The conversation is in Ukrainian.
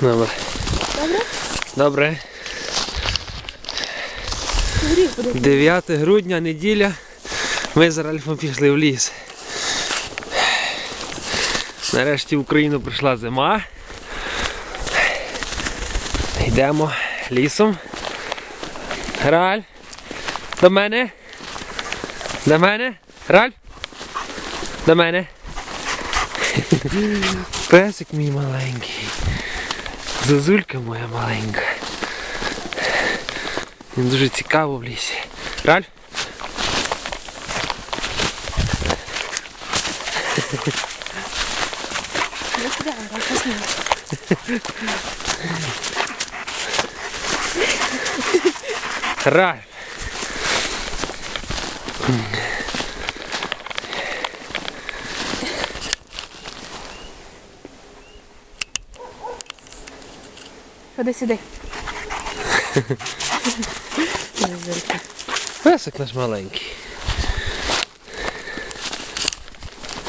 Добре. Добре? Добре. 9 грудня, неділя. Ми з Ральфом пішли в ліс. Нарешті в Україну прийшла зима. Йдемо лісом. Ральф. До мене. До мене. Ральф. До мене. Песик мій маленький. Зозулька моя маленька. Він дуже цікаво в лісі. Ральф? Я Vou decidir. Essa que nós malenques.